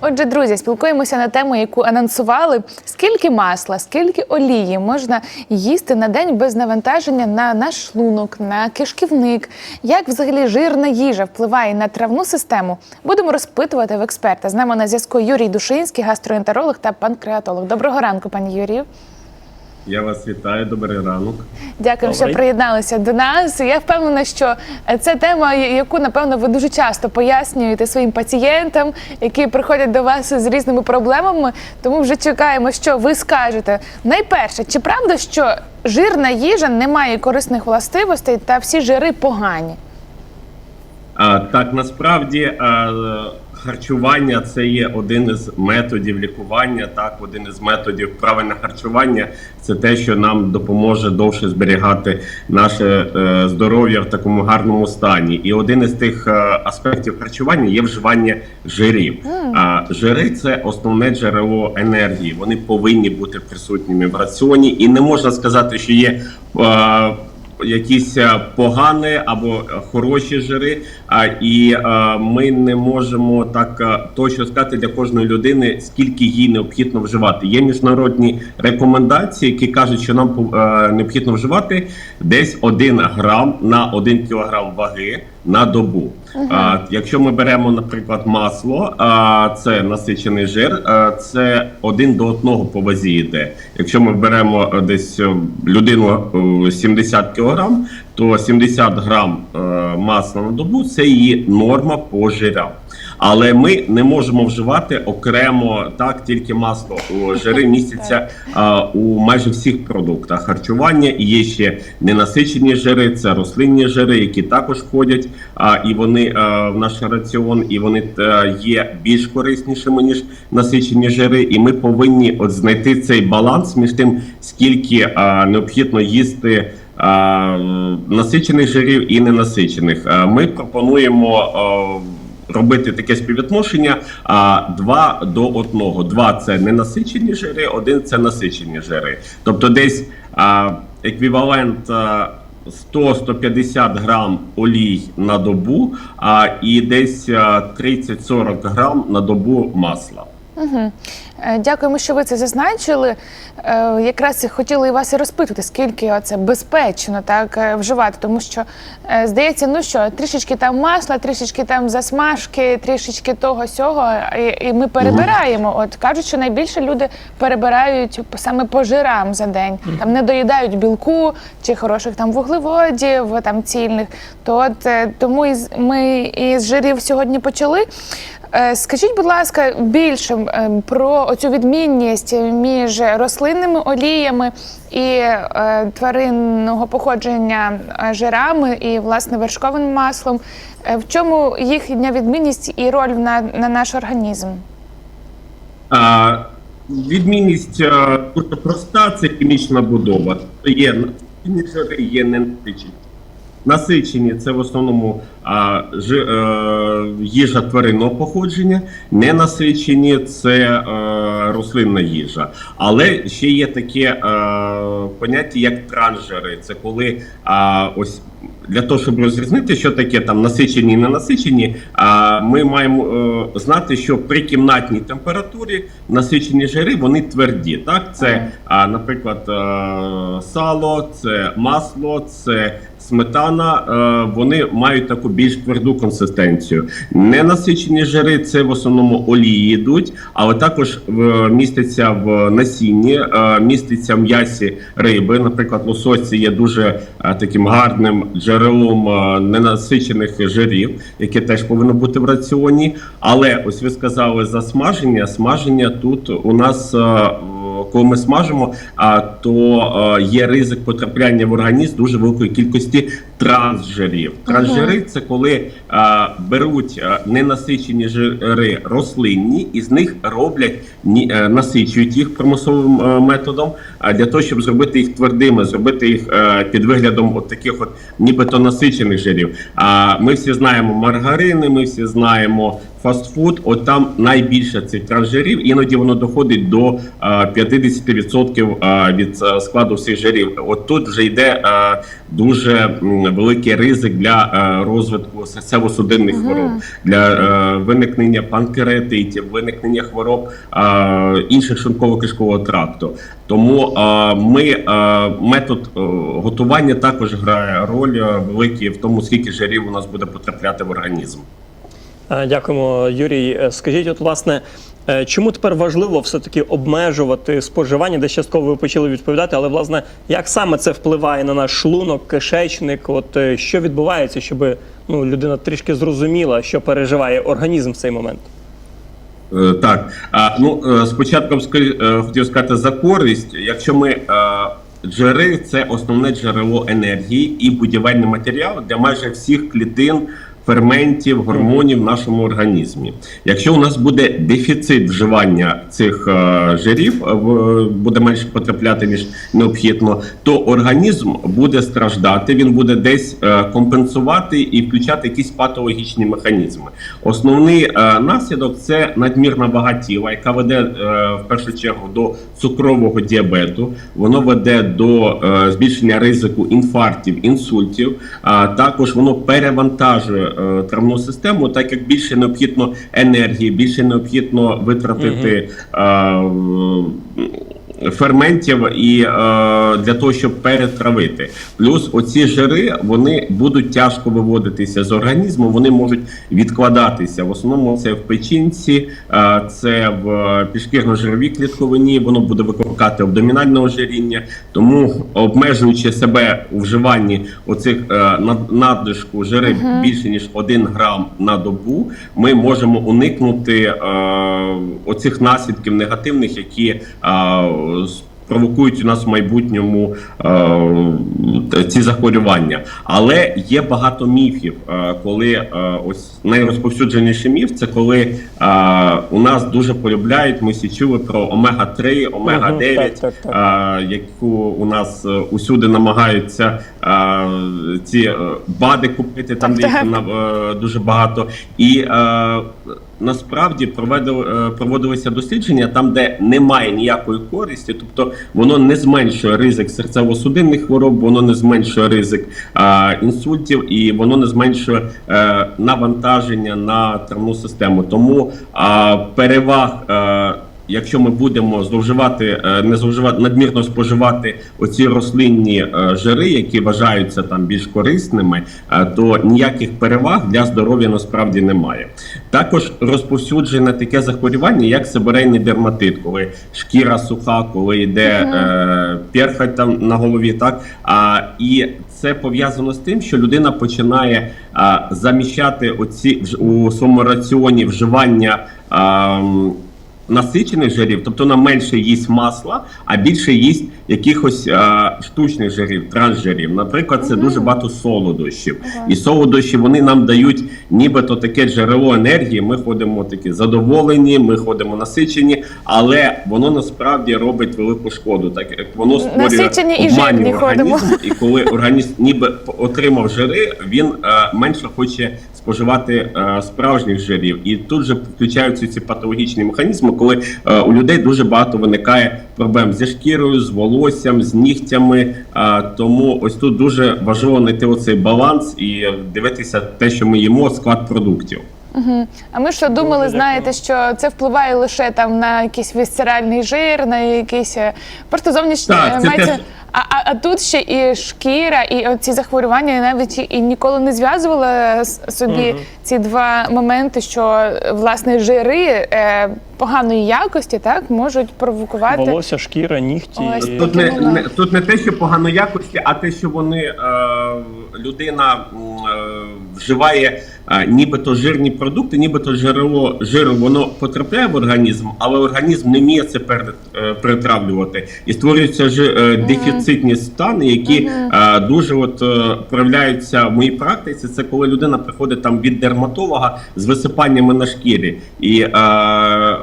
Отже, друзі, спілкуємося на тему, яку анонсували. Скільки масла, скільки олії можна їсти на день без навантаження на наш шлунок, на кишківник? Як взагалі жирна їжа впливає на травну систему? Будемо розпитувати в експерта. З нами на зв'язку Юрій Душинський, гастроентеролог та панкреатолог. Доброго ранку, пані Юрію. Я вас вітаю, добрий ранок. Дякую, що приєдналися до нас. Я впевнена, що це тема, яку напевно ви дуже часто пояснюєте своїм пацієнтам, які приходять до вас з різними проблемами. Тому вже чекаємо, що ви скажете. Найперше, чи правда, що жирна їжа не має корисних властивостей та всі жири погані? А, так, насправді а, харчування це є один із методів лікування. Так, один із методів правильного харчування це те, що нам допоможе довше зберігати наше е, здоров'я в такому гарному стані. І один із тих е, аспектів харчування є вживання жирів. А жири це основне джерело енергії. Вони повинні бути присутніми в раціоні, і не можна сказати, що є. е, якісь е, погані або хороші жири, а і е, ми не можемо так е, точно сказати для кожної людини, скільки їй необхідно вживати. Є міжнародні рекомендації, які кажуть, що нам необхідно вживати десь 1 грам на 1 кілограм ваги на добу. А, якщо ми беремо, наприклад, масло, а, це насичений жир, а, це один до одного по вазі йде. Якщо ми беремо е, десь е, людину е, 70 кілограм, то 70 грам а, масла на добу це її норма по жирам. Але ми не можемо вживати окремо так, тільки масло. О, Жири містяться а, у майже всіх продуктах харчування. І є ще ненасичені жири, це рослинні жири, які також входять, а, і вони а, в наш раціон, і вони е, є більш кориснішими ніж насичені жири. І ми повинні от знайти цей баланс між тим, скільки а, необхідно їсти. а, Насичених жирів і ненасичених. А, Ми пропонуємо а, робити таке співвідношення а, 2 до 1. 2 – це ненасичені жири, 1 – це насичені жири. Тобто десь а, еквівалент а, 100-150 грам олій на добу, а, і десь а, 30-40 грам на добу масла. Угу. Дякуємо, що ви це зазначили. Е, Якраз хотіли і вас і розпитувати, скільки це безпечно так е, вживати, тому що здається, ну що трішечки там масла, трішечки там засмажки, трішечки того сього, і, і ми перебираємо. От кажуть, що найбільше люди перебирають саме по жирам за день. Там не доїдають білку чи хороших там вуглеводів, там цільних. То от тому із ми із жирів сьогодні почали. Е, Скажіть, будь ласка, більше е, про оцю відмінність між рослинними оліями і е, тваринного походження е, жирами і власне вершковим маслом. В чому їхня відмінність і роль на, на наш організм? А, відмінність дуже проста це хімічна будова. Є насичені жири, є. Насичені це в основному а, ж, е, їжа тваринного походження, ненасичені це е, рослинна їжа. Але ще є таке е, поняття, як транжери. Це коли а, ось для того, щоб розрізнити, що таке там насичені і ненасичені, а, ми маємо е, знати, що при кімнатній температурі насичені жири вони тверді. Так, це, а, наприклад, е, сало, це масло, це сметана. е, Вони мають таку більш тверду консистенцію. Ненасичені жири це в основному олії йдуть, але також міститься в насінні, міститься в м'ясі риби. Наприклад, лосось є дуже таким гарним джерелом е, ненасичених жирів, яке теж повинно бути в раціоні. Але ось ви сказали за смаження. Смаження тут у нас. Коли ми смажимо, а то е, є ризик потрапляння в організм дуже великої кількості трансжирів. Трансжири це коли е, беруть е, ненасичені жири рослинні і з них роблять ні- насичують їх примусовим е, методом, а для того, щоб зробити їх твердими, зробити їх під виглядом от таких от нібито насичених жирів. А ми всі знаємо маргарини, ми всі знаємо фастфуд, от там найбільше цих трансжирів, іноді воно доходить до е, 50% е, від е, складу всіх жирів. От тут вже йде е, дуже великий ризик для е, розвитку серцево-судинних хвороб, для е, виникнення панкератитів, виникнення хвороб е, інших шлунково-кишкового тракту. Тому е, ми е, метод е, готування також грає роль е, великий в тому, скільки жирів у нас буде потрапляти в організм. Е, Дякуємо, Юрій. Е, Скажіть, от власне, е, чому тепер важливо все-таки обмежувати споживання, де частково ви почали відповідати, але власне, як саме це впливає на наш шлунок, кишечник? От що відбувається, щоб ну, людина трішки зрозуміла, що переживає організм в цей момент? Так, ну спочатку хотів сказати за користь. Якщо ми джери це основне джерело енергії і будівельний матеріал для майже всіх клітин. Ферментів, гормонів в нашому організмі. Якщо у нас буде дефіцит вживання цих е, жирів, е, буде менше потрапляти ніж необхідно, то організм буде страждати, він буде десь е, компенсувати і включати якісь патологічні механізми. Основний наслідок це надмірна вага тіла, яка веде в першу чергу до цукрового діабету. Воно веде до збільшення ризику інфарктів, інсультів. А також воно перевантажує травну систему, так як більше необхідно енергії, більше необхідно витратити. е, Ферментів і е, для того, щоб перетравити. Плюс оці жири вони будуть тяжко виводитися з організму, вони можуть відкладатися. В основному це в печінці, е, це в підшкірно-жировій клітковині, воно буде викликати абдомінальне ожиріння. Тому, обмежуючи себе у вживанні оцих е, над- надлишку жири більше ніж 1 грам на добу, ми можемо уникнути е, оцих наслідків негативних, які е, провокують у нас в майбутньому е, ці захворювання. Але є багато міфів, е, коли е, ось найрозповсюдженіший міф це коли е, у нас дуже полюбляють. Ми всі чули про омега 3 омега 9 так, так, так. яку у нас е, усюди намагаються а, ці е, бади купити, там де їх так. на- е, дуже багато. І е, насправді проведили, е, проводилися дослідження там, де немає ніякої користі, тобто воно не зменшує ризик серцево-судинних хвороб, воно не зменшує ризик а, інсультів і воно не зменшує а, навантаження на травну систему. Тому а, переваг. Е, Якщо ми будемо зловживати, е, не зловживати надмірно споживати оці рослинні е, жири, які вважаються там більш корисними, е, то ніяких переваг для здоров'я насправді немає. Також розповсюджене таке захворювання, як сибирейний дерматит, коли шкіра суха, коли йде е, перхоть там на голові, так а і це пов'язано з тим, що людина починає а, заміщати оці у своєму раціоні вживання. А, насичених жирів, тобто вона менше їсть масла, а більше їсть якихось а, штучних жирів, трансжирів. Наприклад, це дуже багато солодощів. І солодощі вони нам дають нібито таке джерело енергії. Ми ходимо такі задоволені, ми ходимо насичені, але воно насправді робить велику шкоду, так як воно створює Насичені і обманює ходимо. організм, і коли організм ніби отримав жири, він е, менше хоче споживати е, справжніх жирів. І тут же включаються ці патологічні механізми, коли е, у людей дуже багато виникає проблем зі шкірою, з волоссям, з нігтями. Е, тому ось тут дуже важливо знайти оцей баланс і дивитися те, що ми їмо, склад продуктів. А ми що думали, знаєте, що це впливає лише там на якийсь вісцеральний жир, на якийсь просто зовнішній мається- теж- А, а, а тут ще і шкіра, і оці захворювання я навіть і, ніколи не зв'язувала собі ці два моменти, що власне жири е, поганої якості так можуть провокувати. Волосся, шкіра, нігті. Ось і- Тут не, не тут не те, що погано якості, а те, що вони е, людина е, вживає е, нібито жирні продукти, нібито джерело жиру, воно потрапляє в організм, але організм не вміє це пере- е, перетравлювати. І створюються жи- е, дефіцитні стани, які е, дуже от е, проявляються в моїй практиці. Це коли людина приходить там від дерматолога з висипаннями на шкірі, і е,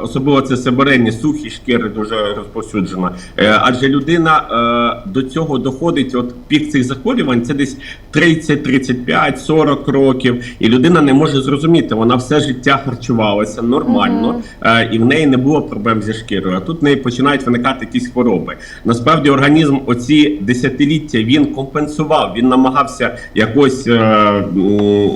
особливо це себеренні, сухі шкіри дуже розповсюджена. Е, адже людина е, до цього доходить, от пік цих захворювань, це десь 30, 35, 40 років, і людина не може зрозуміти, вона все життя харчувалася нормально, е, і в неї не було проблем зі шкірою. А тут в неї починають виникати якісь хвороби. Насправді організм оці десятиліття він компенсував, він намагався якось. Е, е,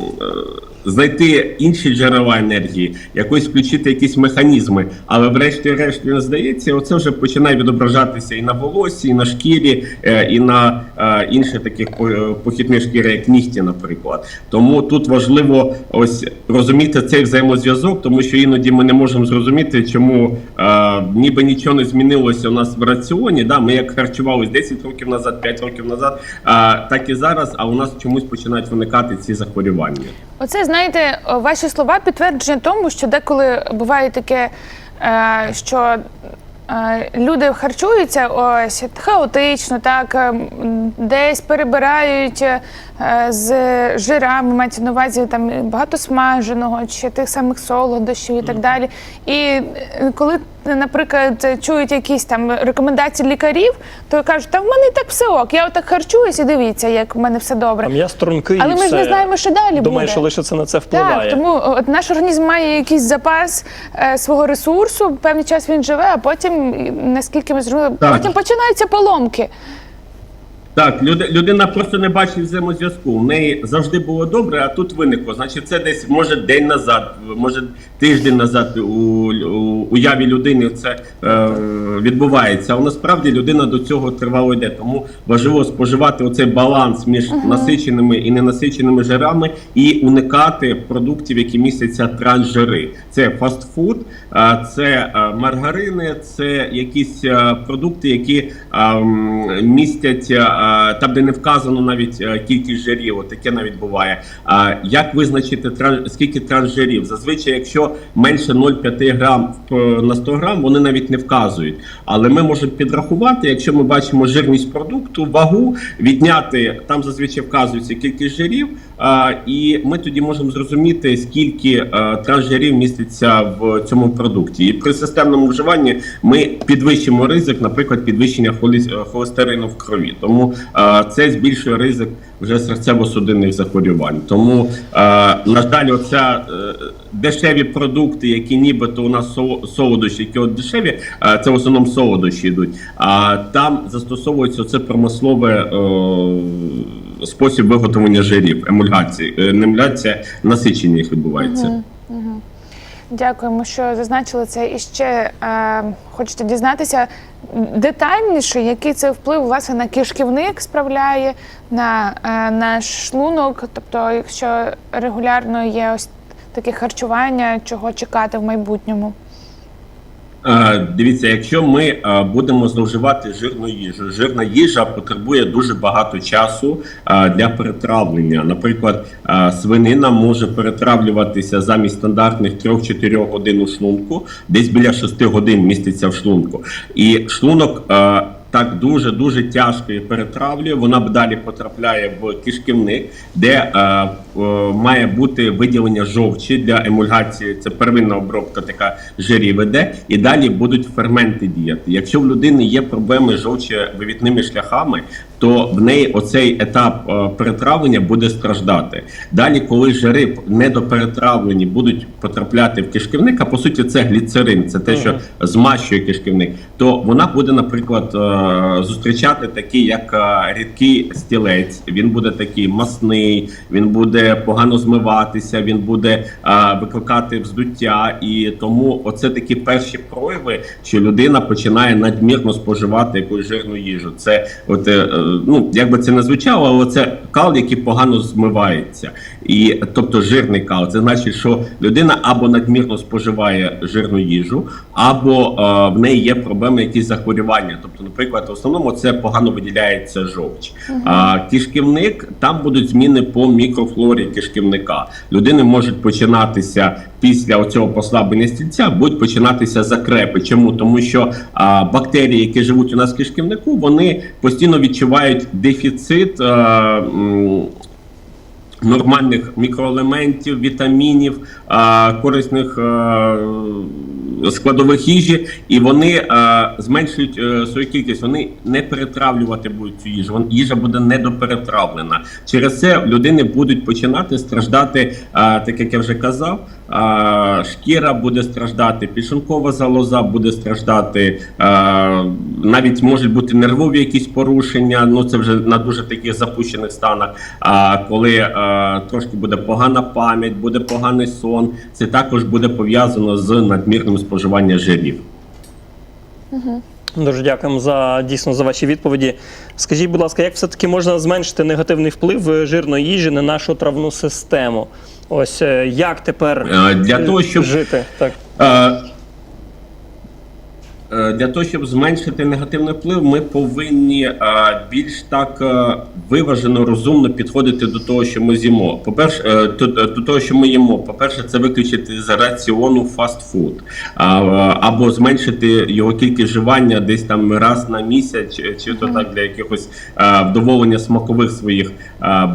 знайти інші джерела енергії, якось включити якісь механізми. Але врешті-решт він здається, оце вже починає відображатися і на волосі, і на шкірі, е, і на е, інших таких похідних шкіри, як нігті, наприклад. Тому тут важливо ось розуміти цей взаємозв'язок, тому що іноді ми не можемо зрозуміти, чому е, ніби нічого не змінилося у нас в раціоні. Да, ми як харчувалися 10 років назад, 5 років назад, е, так і зараз. А у нас чомусь починають виникати ці захворювання. Оце знаєте, ваші слова підтвердження тому, що деколи буває таке, е, що е, люди харчуються ось хаотично, так е, десь перебирають е, з жирами, мається на увазі там багато смаженого чи тих самих солодощів і так далі. І коли, наприклад, чують якісь там рекомендації лікарів, то кажуть, та в мене і так все ок, я отак харчуюсь і дивіться, як в мене все добре. Там я стрункий. Але і ми ж не знаємо, що далі Думаю, що лише це на це впливає. Так, тому от наш організм має якийсь запас е, свого ресурсу, певний час він живе, а потім, наскільки ми зрозуміли, потім починаються поломки. Так, люд- людина просто не бачить взаємозв'язку. В неї завжди було добре, а тут виникло. Значить, це десь може день назад, може тиждень назад у, у уяві людини це е, відбувається. А насправді людина до цього тривало йде. Тому важливо споживати оцей баланс між насиченими і ненасиченими жирами і уникати продуктів, які містяться трансжири. Це фастфуд, е, це е, маргарини, це якісь е, продукти, які е, містять там, де не вказано навіть е, кількість жирів. Таке навіть буває. А як визначити скільки трансжирів? Зазвичай, якщо менше 0,5 грам на 100 грам, вони навіть не вказують. Але ми можемо підрахувати, якщо ми бачимо жирність продукту, вагу, відняти там зазвичай вказується кількість жирів, і ми тоді можемо зрозуміти, скільки е, трансжирів міститься в цьому продукті. І при системному вживанні ми підвищимо ризик, наприклад, підвищення е, холестерину в крові. Тому е, це збільшує ризик вже серцево-судинних захворювань. Тому, на жаль, оця дешеві продукти, які нібито у нас соло- солодощі, які от дешеві, це в основному солодощі йдуть. А там застосовується це промислове. Спосіб виготовлення жирів, емульгації, е, насичення їх відбувається. Дякуємо, що зазначили це. І ще е, хочете дізнатися детальніше, який це вплив власне на кишківник справляє, на е, наш шлунок. Тобто, якщо регулярно є ось таке харчування, чого чекати в майбутньому. Е, Дивіться, якщо ми е, будемо зловживати жирну їжу, жирна їжа потребує дуже багато часу е, для перетравлення. Наприклад, свинина може перетравлюватися замість стандартних 3-4 годин у шлунку, десь біля 6 годин міститься в шлунку. І шлунок. Так дуже дуже тяжко її перетравлює. Вона б далі потрапляє в кишківник, де е, е, має бути виділення жовчі для емульгації. Це первинна обробка, така жирів іде, і далі будуть ферменти діяти. Якщо в людини є проблеми з жовчовивідними шляхами, то в неї оцей етап е, перетравлення буде страждати. Далі, коли жири недоперетравлені будуть потрапляти в кишківник, а по суті це гліцерин, це те, що змащує кишківник, то вона буде, наприклад, е, зустрічати такий, як е, рідкий стілець. Він буде такий масний, він буде погано змиватися, він буде викликати вздуття. І тому оце такі перші прояви, що людина починає надмірно споживати якусь жирну їжу. Це от ну як би це не звучало, але це кал, який погано змивається. І тобто жирний кал, це значить, що людина або надмірно споживає жирну їжу, або е, в неї є проблеми, якісь захворювання. Тобто, наприклад, в основному це погано виділяється жовч. А кишківник там будуть зміни по мікрофлорі кишківника. Людини можуть починатися після цього послаблення стільця, будуть починатися закрепи. Чому? Тому що а, бактерії, які живуть у нас в кишківнику, вони постійно відчувають дефіцит. А, м, Нормальних мікроелементів, вітамінів, а, корисних а, складових їжі, і вони е, зменшують е, свою кількість. Вони не перетравлювати будуть цю їжу. Їжа буде недоперетравлена. Через це людини будуть починати страждати, е, так як я вже казав. Шкіра буде страждати, підшлункова залоза буде страждати, навіть можуть бути нервові якісь порушення. Ну це вже на дуже таких запущених станах. А коли трошки буде погана пам'ять, буде поганий сон, це також буде пов'язано з надмірним споживанням жирів. Дуже дякуємо за дійсно за ваші відповіді. Скажіть, будь ласка, як все-таки можна зменшити негативний вплив е, жирної їжі на нашу травну систему? Ось е, як тепер Е, Для того, щоб жити? Так. Е, Для того, щоб зменшити негативний вплив, ми повинні е, більш так е, виважено, розумно підходити до того, що ми з'їмо. По-перше, е, до, того, що ми їмо, по-перше, це виключити з раціону фастфуд, або зменшити його кількість вживання десь там раз на місяць, чи, то так для якихось вдоволення смакових своїх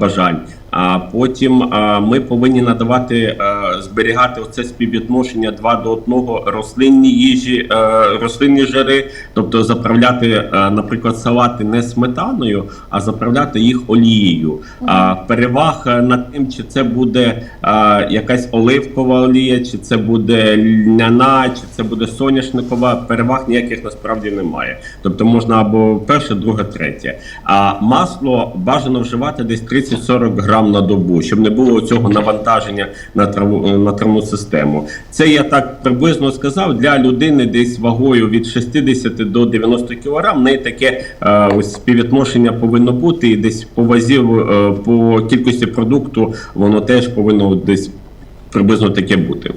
бажань. А потім а, ми повинні надавати е, зберігати оце співвідношення 2 до 1 рослинні їжі, е, рослинні жири, тобто заправляти, е, наприклад, салати не сметаною, а заправляти їх олією. А переваг над тим, чи це буде е, якась оливкова олія, чи це буде льняна, чи це буде соняшникова. Переваг ніяких насправді немає. Тобто можна або перше, друге, третє. А масло бажано вживати десь 30-40 грам на добу, щоб не було цього навантаження на траву на травну систему. Це я так приблизно сказав для людини десь вагою від 60 до 90 кілограм. В неї таке е, ось співвідношення повинно бути, і десь по вазі е, по кількості продукту воно теж повинно десь приблизно таке бути.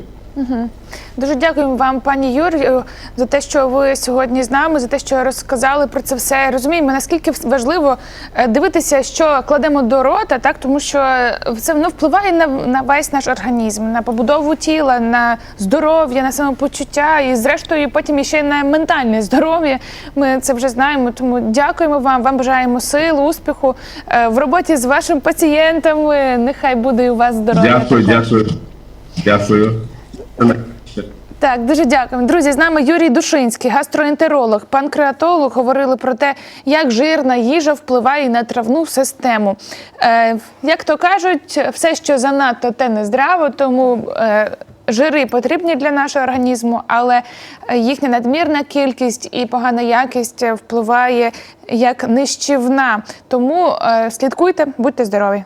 Дуже дякуємо вам, пані Юрію, за те, що ви сьогодні з нами, за те, що розказали про це все. Розуміємо, наскільки важливо е, дивитися, що кладемо до рота, так тому що це воно впливає на, на весь наш організм, на побудову тіла, на здоров'я, на самопочуття і, зрештою, потім іще на ментальне здоров'я. Ми це вже знаємо. Тому дякуємо вам. Вам бажаємо сил, успіху е, в роботі з вашими пацієнтами. Нехай буде у вас здоров'я. Дякую, дякую, дякую. Так, дуже дякуємо. Друзі, з нами Юрій Душинський, гастроентеролог, панкреатолог. Говорили про те, як жирна їжа впливає на травну систему. Е, як то кажуть, все, що занадто, те не здраво, тому е, жири потрібні для нашого організму, але е, їхня надмірна кількість і погана якість впливає як нищівна. Тому е, слідкуйте, будьте здорові.